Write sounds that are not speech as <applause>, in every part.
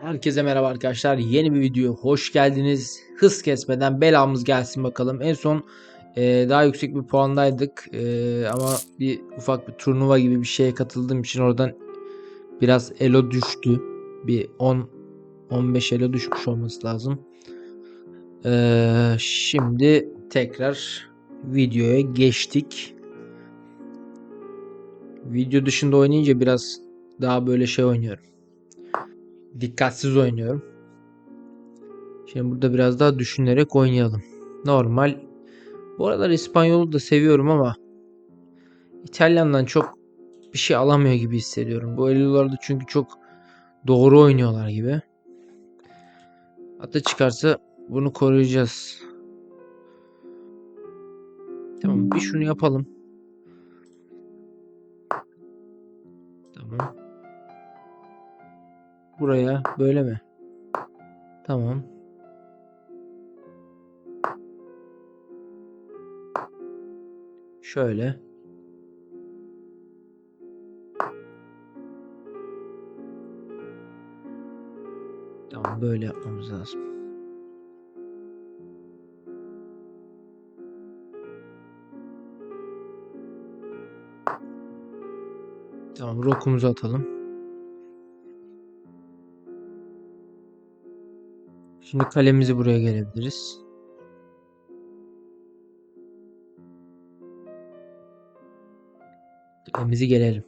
Herkese merhaba arkadaşlar. Yeni bir videoya hoş geldiniz. Hız kesmeden belamız gelsin bakalım. En son e, daha yüksek bir puandaydık. E, ama bir ufak bir turnuva gibi bir şeye katıldığım için oradan biraz elo düştü. Bir 10 15 elo düşmüş olması lazım. E, şimdi tekrar videoya geçtik. Video dışında oynayınca biraz daha böyle şey oynuyorum dikkatsiz oynuyorum. Şimdi burada biraz daha düşünerek oynayalım. Normal. Bu aralar İspanyol'u da seviyorum ama İtalyan'dan çok bir şey alamıyor gibi hissediyorum. Bu elolarda çünkü çok doğru oynuyorlar gibi. Hatta çıkarsa bunu koruyacağız. Tamam bir şunu yapalım. Buraya böyle mi? Tamam. Şöyle. Tamam böyle yapmamız lazım. Tamam rokumuzu atalım. Şimdi kalemizi buraya gelebiliriz. Kalemizi gelelim.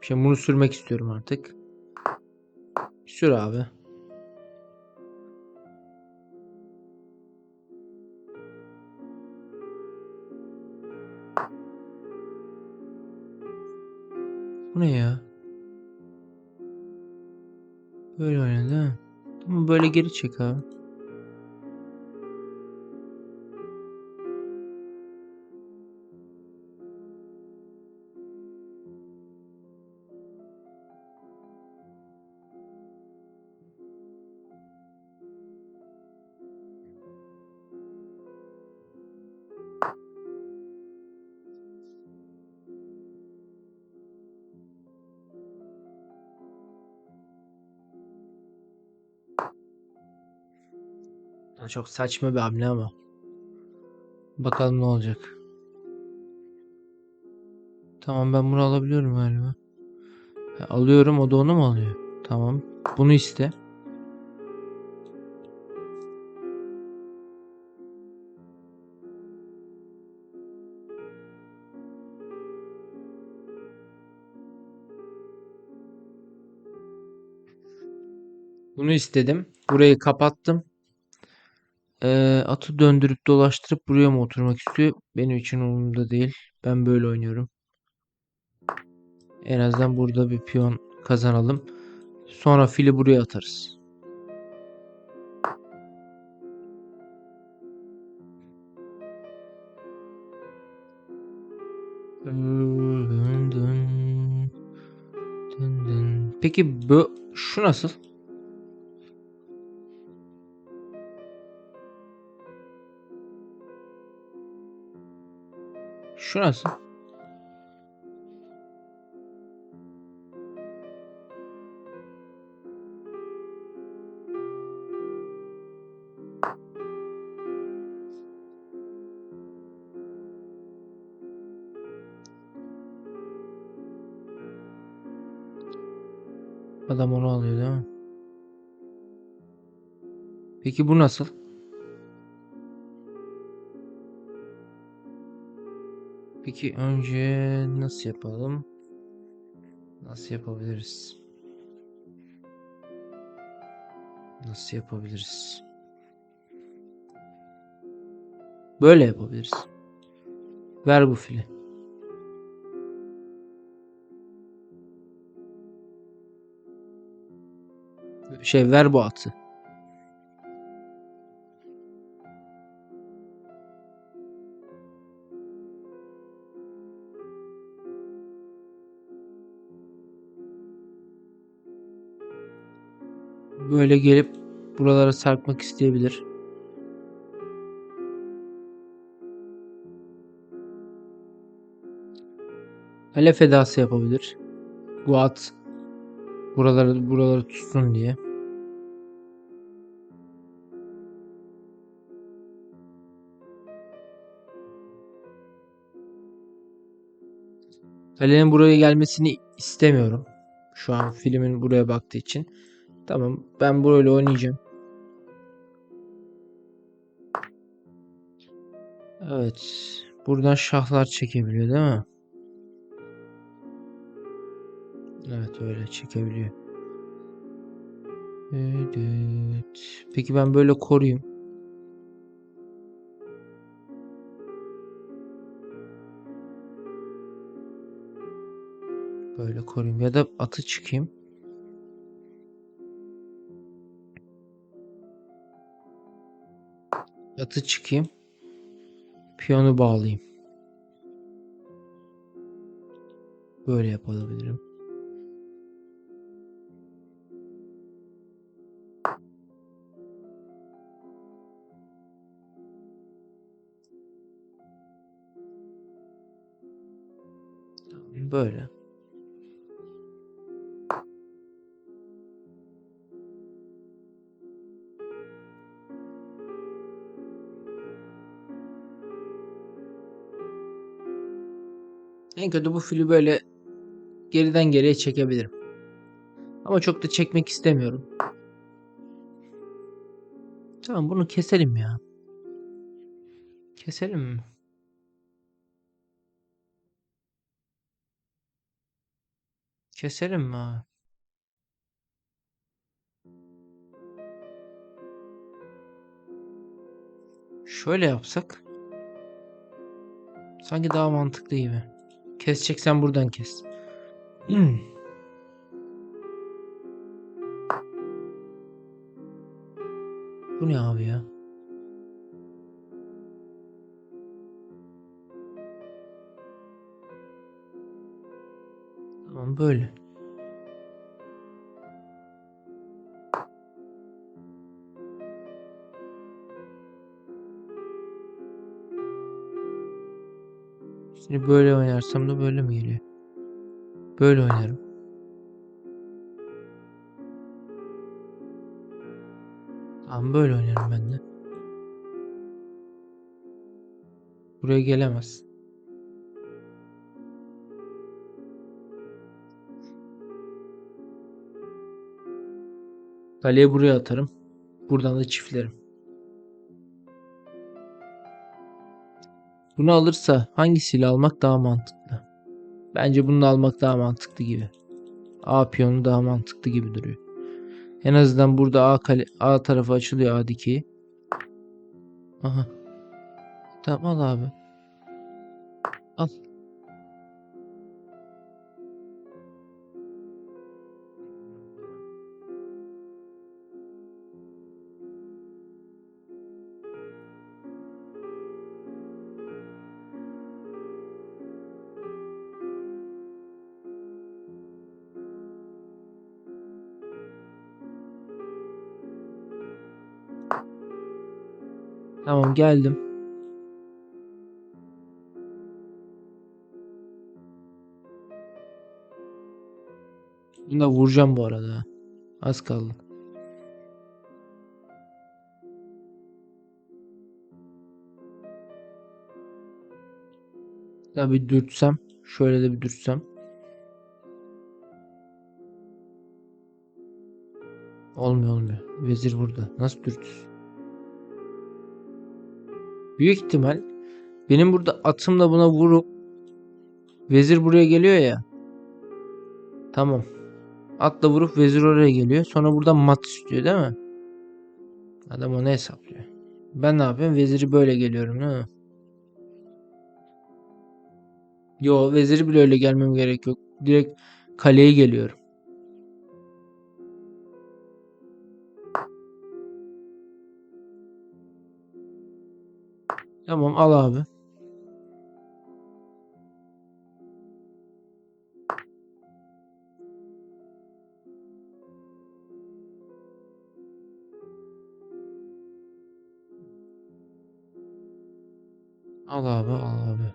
Şimdi bunu sürmek istiyorum artık. Sür abi. Bu ne ya? Böyle oynadı? Tamam böyle geri çek abi. Çok saçma bir hamle ama. Bakalım ne olacak. Tamam ben bunu alabiliyorum galiba. Ha, alıyorum o da onu mu alıyor? Tamam. Bunu iste. Bunu istedim. Burayı kapattım. Ee, atı döndürüp dolaştırıp buraya mı oturmak istiyor? Benim için umurumda değil. Ben böyle oynuyorum. En azından burada bir piyon kazanalım. Sonra fili buraya atarız. Peki bu şu nasıl? Şu nasıl? Adam onu alıyor değil mi? Peki bu nasıl? Peki önce nasıl yapalım? Nasıl yapabiliriz? Nasıl yapabiliriz? Böyle yapabiliriz. Ver bu fili. Şey ver bu atı. Böyle gelip buralara sarkmak isteyebilir. Kale fedası yapabilir. Bu at Buraları buraları tutsun diye. Kalenin buraya gelmesini istemiyorum. Şu an filmin buraya baktığı için. Tamam ben böyle oynayacağım. Evet. Buradan şahlar çekebiliyor değil mi? Evet öyle çekebiliyor. Evet. Peki ben böyle koruyayım. Böyle koruyayım ya da atı çıkayım. Atı çıkayım. Piyonu bağlayayım. Böyle yapabilirim. Böyle. En kötü bu fili böyle geriden geriye çekebilirim. Ama çok da çekmek istemiyorum. Tamam bunu keselim ya. Keselim mi? Keselim mi? Şöyle yapsak. Sanki daha mantıklı gibi. Keseceksen buradan kes. Hmm. Bu ne abi ya? Tamam böyle. Şimdi böyle oynarsam da böyle mi geliyor? Böyle oynarım. Tamam böyle oynarım ben de. Buraya gelemez. Kaleye buraya atarım. Buradan da çiftlerim. Bunu alırsa hangisiyle almak daha mantıklı? Bence bunu almak daha mantıklı gibi. A piyonu daha mantıklı gibi duruyor. En azından burada A, kale, A tarafı açılıyor A dikeyi. Aha. Tamam al abi. Al. Tamam geldim. Bunu da vuracağım bu arada. Az kaldı. Ya bir dürtsem. Şöyle de bir dürtsem. Olmuyor olmuyor. Vezir burada. Nasıl dürtüz? Büyük ihtimal benim burada atımla buna vurup vezir buraya geliyor ya. Tamam. Atla vurup vezir oraya geliyor. Sonra buradan mat istiyor değil mi? Adam onu hesaplıyor. Ben ne yapıyorum? Veziri böyle geliyorum değil mi? Yo veziri bile öyle gelmem gerek yok. Direkt kaleye geliyorum. Tamam al abi. Al abi al abi.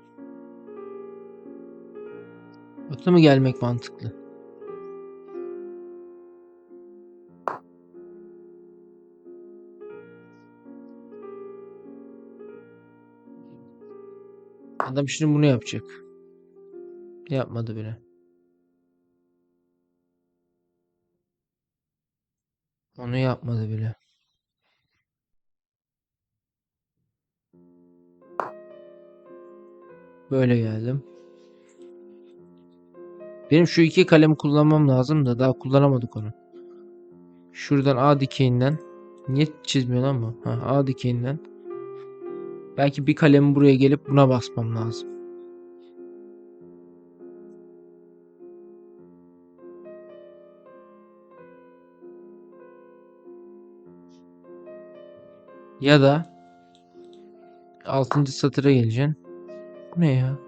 Atı mı gelmek mantıklı? Adam şimdi bunu yapacak. Yapmadı bile. Onu yapmadı bile. Böyle geldim. Benim şu iki kalemi kullanmam lazım da daha kullanamadık onu. Şuradan A dikeyinden. Niye çizmiyor lan bu? Ha, A dikeyinden. Belki bir kalemi buraya gelip buna basmam lazım. Ya da 6. satıra geleceksin. Bu ne ya?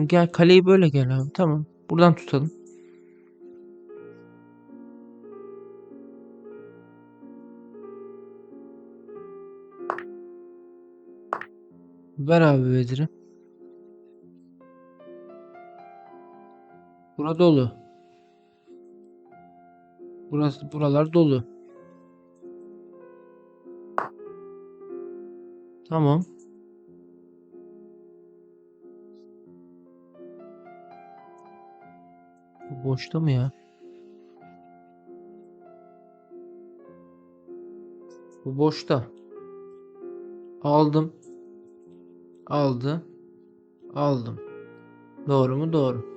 Tamam gel kaleyi böyle gel abi. Tamam. Buradan tutalım. Ver abi veziri. Bura dolu. Burası buralar dolu. Tamam. Boşta mı ya? Bu boşta. Aldım. Aldı. Aldım. Doğru mu? Doğru.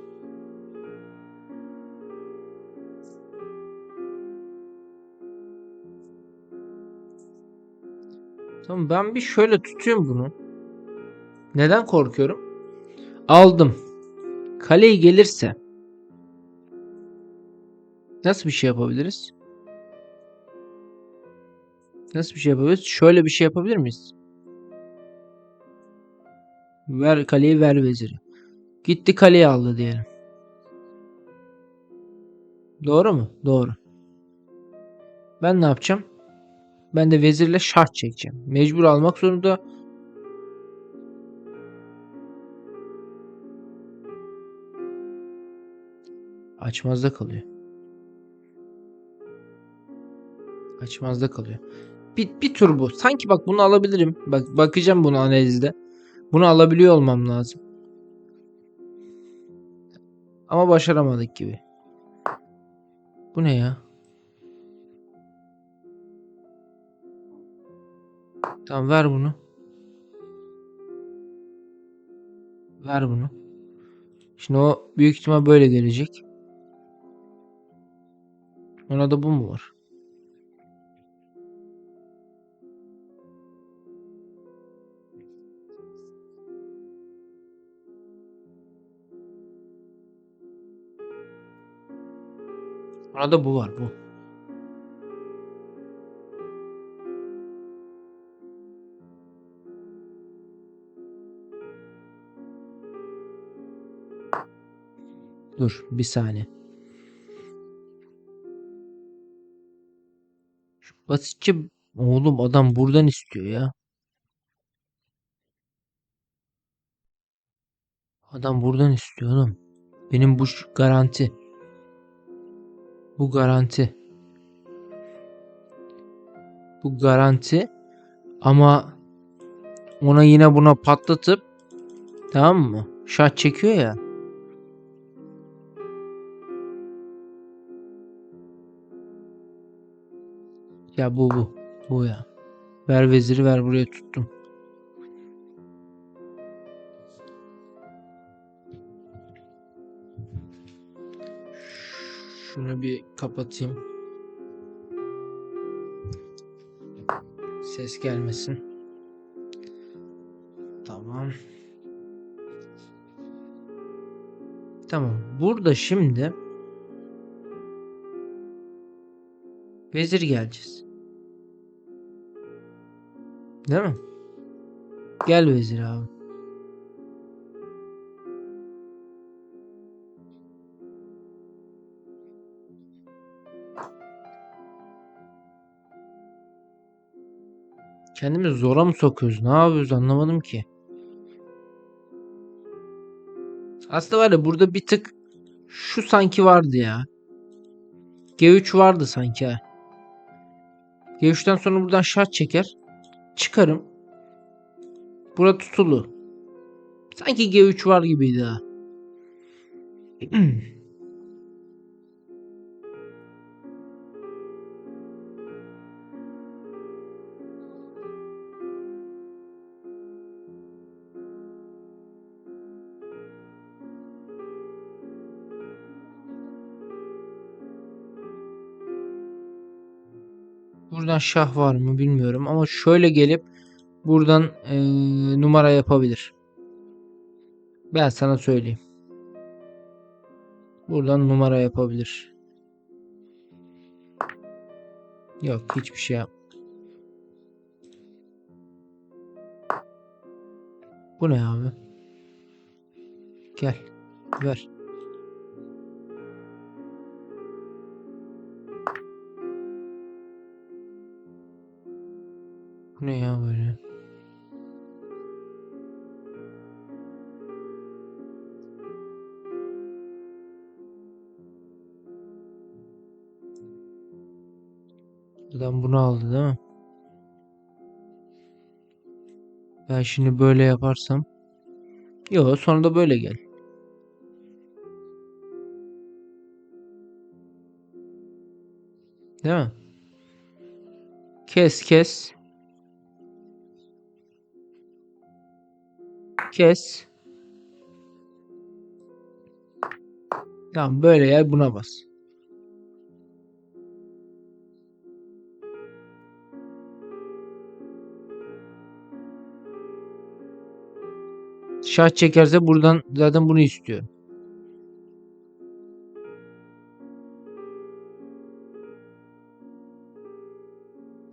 Tamam ben bir şöyle tutuyorum bunu. Neden korkuyorum? Aldım. Kaleyi gelirse nasıl bir şey yapabiliriz? Nasıl bir şey yapabiliriz? Şöyle bir şey yapabilir miyiz? Ver kaleyi ver veziri. Gitti kaleyi aldı diyelim. Doğru mu? Doğru. Ben ne yapacağım? Ben de vezirle şart çekeceğim. Mecbur almak zorunda. Açmazda kalıyor. Açmazda kalıyor. Bir, bir tur bu. Sanki bak bunu alabilirim. Bak bakacağım bunu analizde. Bunu alabiliyor olmam lazım. Ama başaramadık gibi. Bu ne ya? Tamam ver bunu. Ver bunu. Şimdi o büyük ihtimal böyle gelecek. Ona da bu mu var? Ona da bu var bu. Dur bir saniye. Basitçe oğlum adam buradan istiyor ya. Adam buradan istiyor oğlum. Benim bu garanti. Bu garanti. Bu garanti. Ama ona yine buna patlatıp tamam mı? Şah çekiyor ya. Ya bu bu. Bu ya. Ver veziri ver buraya tuttum. Şunu bir kapatayım. Ses gelmesin. Tamam. Tamam. Burada şimdi vezir geleceğiz. Değil mi? Gel vezir abi. Kendimizi zora mı sokuyoruz? Ne yapıyoruz anlamadım ki. Aslında var ya burada bir tık şu sanki vardı ya. G3 vardı sanki ha. G3'ten sonra buradan şart çeker. Çıkarım. Bura tutulu. Sanki G3 var gibiydi ha. <clears throat> Buradan şah var mı bilmiyorum ama şöyle gelip buradan eee, numara yapabilir. Ben sana söyleyeyim. Buradan numara yapabilir. Yok hiçbir şey yap. Bu ne abi? Gel. Ver. Ne ya böyle? Buradan bunu aldı değil mi? Ben şimdi böyle yaparsam. Yok sonra da böyle gel. Değil mi? Kes kes. Kes. Tamam böyle gel buna bas. Şah çekerse buradan zaten bunu istiyor.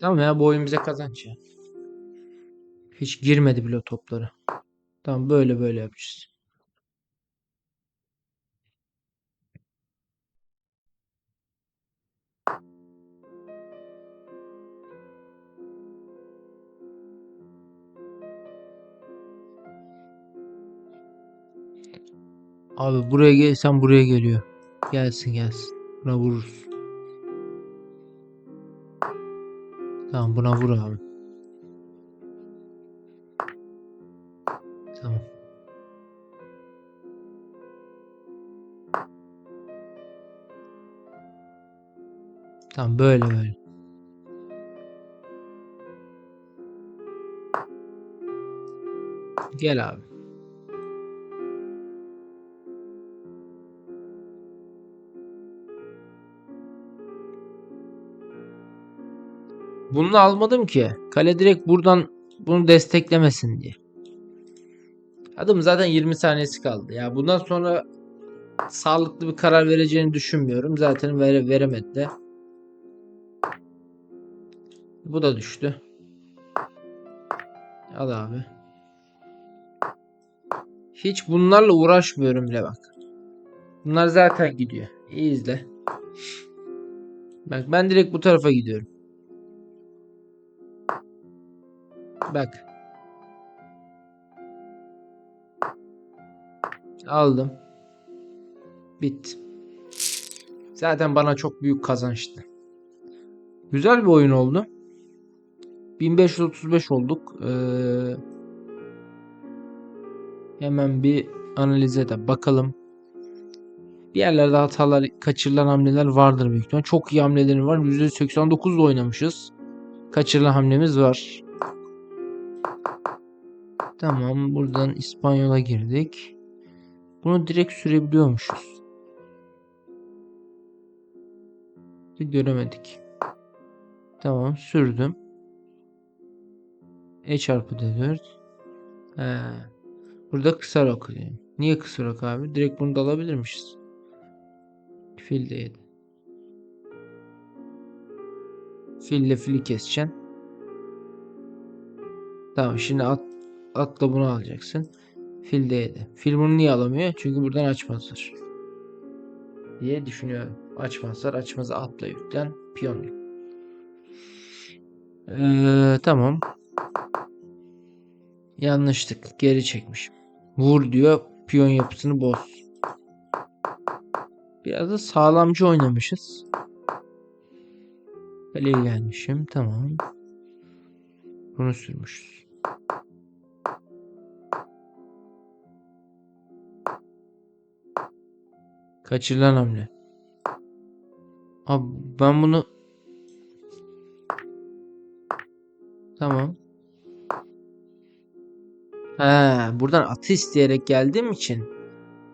Tamam ya bu oyun bize kazanç ya. Hiç girmedi bile o topları. Tamam böyle böyle yapacağız. Abi buraya gelsen buraya geliyor. Gelsin gelsin. Buna vururuz. Tamam buna vur abi. Tamam böyle böyle. Gel abi. Bunu almadım ki. Kale direkt buradan bunu desteklemesin diye. Adım zaten 20 saniyesi kaldı. Ya bundan sonra sağlıklı bir karar vereceğini düşünmüyorum. Zaten vere, veremedi de. Bu da düştü. Al abi. Hiç bunlarla uğraşmıyorum bile bak. Bunlar zaten gidiyor. İyi izle. Bak ben direkt bu tarafa gidiyorum. Bak. Aldım. Bitti. Zaten bana çok büyük kazançtı. Güzel bir oyun oldu. 1535 olduk. Ee, hemen bir analize de bakalım. Bir yerlerde hatalar, kaçırılan hamleler vardır büyük ihtimal. Çok iyi hamlelerim var. %89 ile oynamışız. Kaçırılan hamlemiz var. Tamam buradan İspanyol'a girdik. Bunu direkt sürebiliyormuşuz. Göremedik. Tamam sürdüm. E çarpı D4. He. Burada kısa rok. Niye kısa rok abi? Direkt bunu da alabilirmişiz. Fil de Fille fili keseceksin. Tamam şimdi at, atla bunu alacaksın. Fil D'de. Fil bunu niye alamıyor? Çünkü buradan açmazlar. Diye düşünüyorum. Açmazlar. Açmazı atla yüklen. Piyon yük. Ee, tamam. Yanlışlık. Geri çekmişim. Vur diyor. piyon yapısını boz. Biraz da sağlamcı oynamışız. Kaleye gelmişim. Tamam. Bunu sürmüşüz. Kaçırılan hamle. Abi ben bunu Tamam. He, buradan atı isteyerek geldiğim için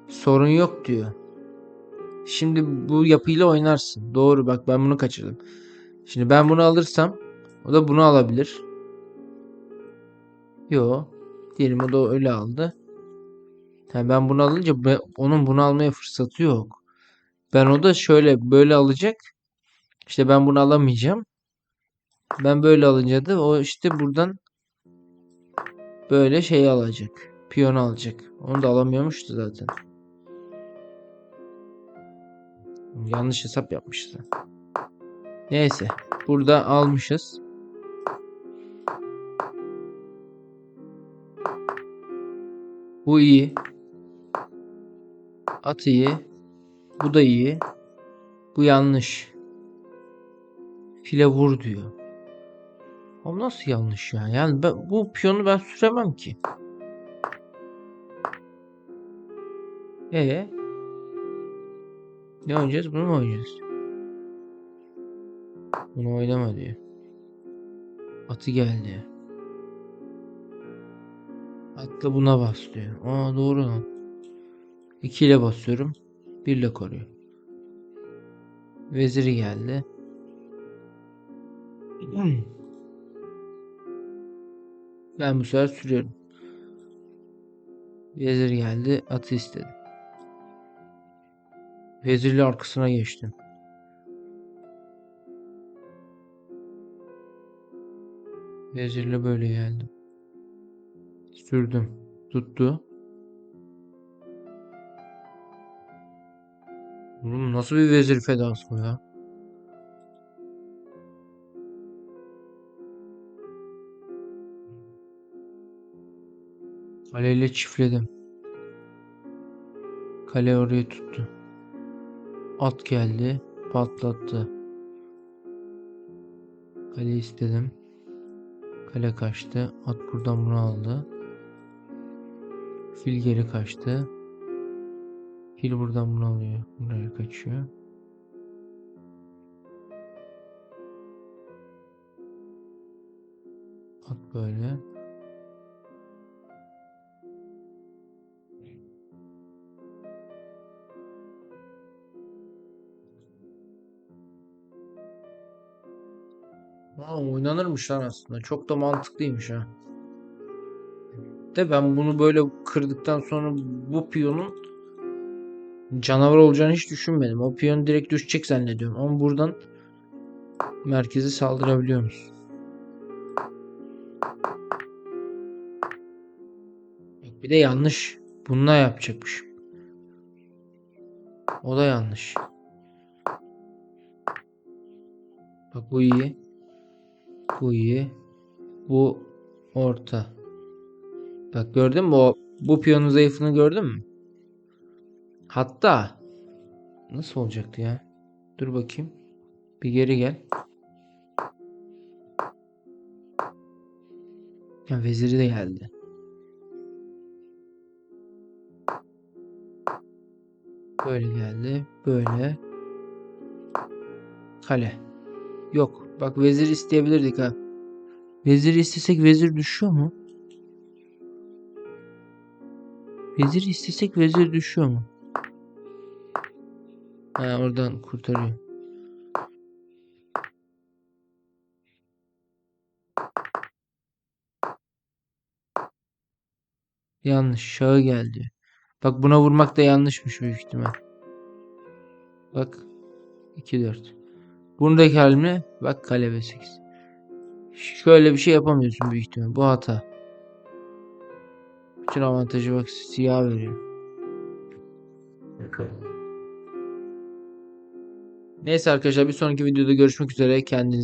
sorun yok diyor. Şimdi bu yapıyla oynarsın. Doğru bak ben bunu kaçırdım. Şimdi ben bunu alırsam o da bunu alabilir. Yo. Diyelim o da öyle aldı. Ha, ben bunu alınca onun bunu almaya fırsatı yok. Ben o da şöyle böyle alacak. İşte ben bunu alamayacağım. Ben böyle alınca da o işte buradan böyle şey alacak. Piyonu alacak. Onu da alamıyormuştu zaten. Yanlış hesap yapmıştı. Neyse. Burada almışız. Bu iyi. At iyi. Bu da iyi. Bu yanlış. File vur diyor. O nasıl yanlış ya? Yani ben, bu piyonu ben süremem ki. Ee? Ne oynayacağız? Bunu mu oynayacağız? Bunu oynama diyor. Atı geldi. Atla buna bas diyor. Aa doğru lan. 2 ile basıyorum. 1 ile koruyor. Veziri geldi. <clears throat> Ben bu sefer sürüyorum. Vezir geldi. Atı istedim. Vezirli arkasına geçtim. Vezirle böyle geldim. Sürdüm. Tuttu. Oğlum nasıl bir vezir fedası bu ya? Kaleyle çiftledim. Kale orayı tuttu. At geldi. Patlattı. Kale istedim. Kale kaçtı. At buradan bunu aldı. Fil geri kaçtı. Fil buradan bunu alıyor. Buraya kaçıyor. At böyle. Ha, oynanırmış lan aslında. Çok da mantıklıymış ha. De ben bunu böyle kırdıktan sonra bu piyonun canavar olacağını hiç düşünmedim. O piyon direkt düşecek zannediyorum. Ama buradan merkezi saldırabiliyor musun? Bak Bir de yanlış. Bununla yapacakmışım. O da yanlış. Bak bu iyi. Bu iyi. Bu orta. Bak gördün mü o bu piyonun zayıfını gördün mü? Hatta nasıl olacaktı ya? Dur bakayım. Bir geri gel. Ya veziri de geldi. Böyle geldi. Böyle. Kale. Yok. Bak vezir isteyebilirdik ha. Vezir istesek vezir düşüyor mu? Vezir istesek vezir düşüyor mu? Ha oradan kurtarıyor. Yanlış. Şahı geldi. Bak buna vurmak da yanlışmış büyük ihtimal. Bak. 2-4. Bundaki halimle bak kale B8. Şöyle bir şey yapamıyorsun büyük ihtimal. Bu hata. Bütün avantajı bak siyah veriyor. Neyse arkadaşlar bir sonraki videoda görüşmek üzere. Kendinize